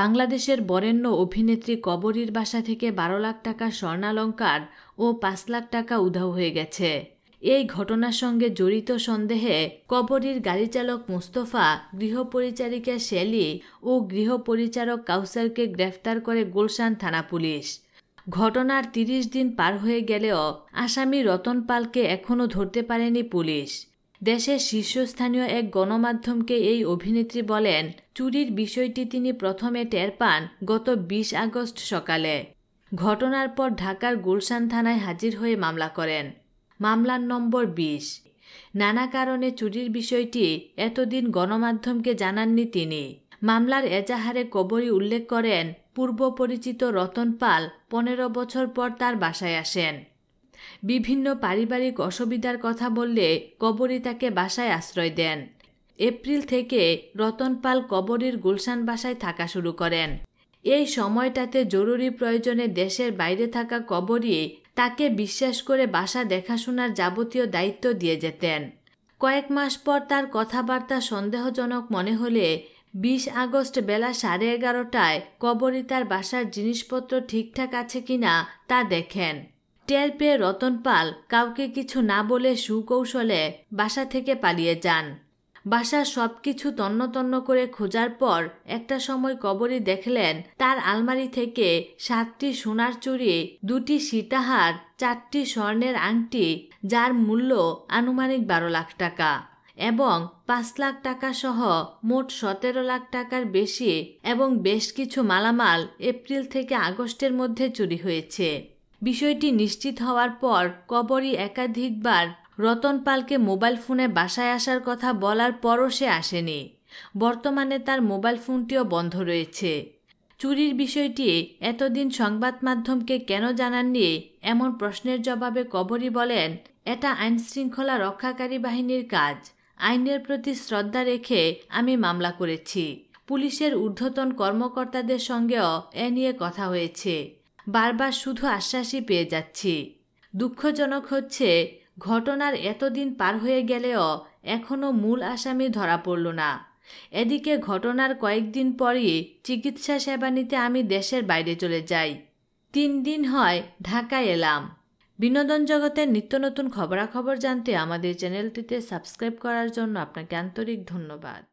বাংলাদেশের বরেণ্য অভিনেত্রী কবরীর বাসা থেকে বারো লাখ টাকা স্বর্ণালঙ্কার ও পাঁচ লাখ টাকা উধাও হয়ে গেছে। এই ঘটনার সঙ্গে জড়িত সন্দেহে কবরীর গাড়িচালক মুস্তফা, গৃহপরিচারিকা শেলি ও গৃহপরিচারক কাউসারকে গ্রেফতার করে গুলশান থানা পুলিশ। ঘটনার তিরিশ দিন পার হয়ে গেলেও আসামি রতন পালকে এখনও ধরতে পারেনি পুলিশ। দেশের শীর্ষস্থানীয় এক গণমাধ্যমকে এই অভিনেত্রী বলেন, চুরির বিষয়টি তিনি প্রথমে টের পান গত বিশ আগস্ট সকালে। ঘটনার পর ঢাকার গুলশান থানায় হাজির হয়ে মামলা করেন। মামলার নম্বর বিশ। নানা কারণে চুরির বিষয়টি এতদিন গণমাধ্যমকে জানাননি তিনি। মামলার এজাহারে কবরী উল্লেখ করেন পূর্ব পরিচিত রতন পাল পনেরো বছর পর তার বাসায় আসেন। বিভিন্ন পারিবারিক অসুবিধার কথা বললে কবরী তাকে বাসায় আশ্রয় দেন। এপ্রিল থেকে রতন পাল কবরীর গুলশান বাসায় থাকা শুরু করেন। এই সময়টাতে জরুরি প্রয়োজনে দেশের বাইরে থাকা কবরী তাকে বিশ্বাস করে বাসা দেখাশোনার যাবতীয় দায়িত্ব দিয়ে যেতেন। কয়েক মাস পর তার কথাবার্তা সন্দেহজনক মনে হলে বিশ আগস্ট বেলা সাড়ে এগারোটায় কবরী তার বাসার জিনিসপত্র ঠিকঠাক আছে কিনা তা দেখেন। টের পেয়ে রতন পাল কাউকে কিছু না বলে সুকৌশলে বাসা থেকে পালিয়ে যান। বাসার সব কিছু তন্ন করে খোঁজার পর একটা সময় কবরী দেখলেন, তার আলমারি থেকে সাতটি সোনার চুড়ি, দুটি সীতাহার, চারটি স্বর্ণের আংটি, যার মূল্য আনুমানিক বারো লাখ টাকা এবং পাঁচ লাখ টাকা সহ মোট সতেরো লাখ টাকার বেশি এবং বেশ কিছু মালামাল এপ্রিল থেকে আগস্টের মধ্যে চুরি হয়েছে। বিষয়টি নিশ্চিত হওয়ার পর কবরী একাধিকবার রতন পালকে মোবাইল ফোনে বাসায় আসার কথা বলার পরও সে আসেনি। বর্তমানে তার মোবাইল ফোনটিও বন্ধ রয়েছে। চুরির বিষয়টি এতদিন সংবাদ মাধ্যমকে কেন জানাননি এমন প্রশ্নের জবাবে কবরী বলেন, এটা আইনশৃঙ্খলা রক্ষাকারী বাহিনীর কাজ। আইনের প্রতি শ্রদ্ধা রেখে আমি মামলা করেছি। পুলিশের ঊর্ধ্বতন কর্মকর্তাদের সঙ্গেও এ নিয়ে কথা হয়েছে। বারবার শুধু আশ্বাসই পেয়ে যাচ্ছি। দুঃখজনক হচ্ছে, ঘটনার এতদিন পার হয়ে গেলেও এখনও মূল আসামি ধরা পড়ল না। এদিকে ঘটনার কয়েকদিন পরই চিকিৎসা সেবা নিতে আমি দেশের বাইরে চলে যাই। তিন দিন হয় ঢাকায় এলাম। বিনোদন জগতের নিত্য নতুন খবরাখবর জানতে আমাদের চ্যানেলটিতে সাবস্ক্রাইব করার জন্য আপনাকে আন্তরিক ধন্যবাদ।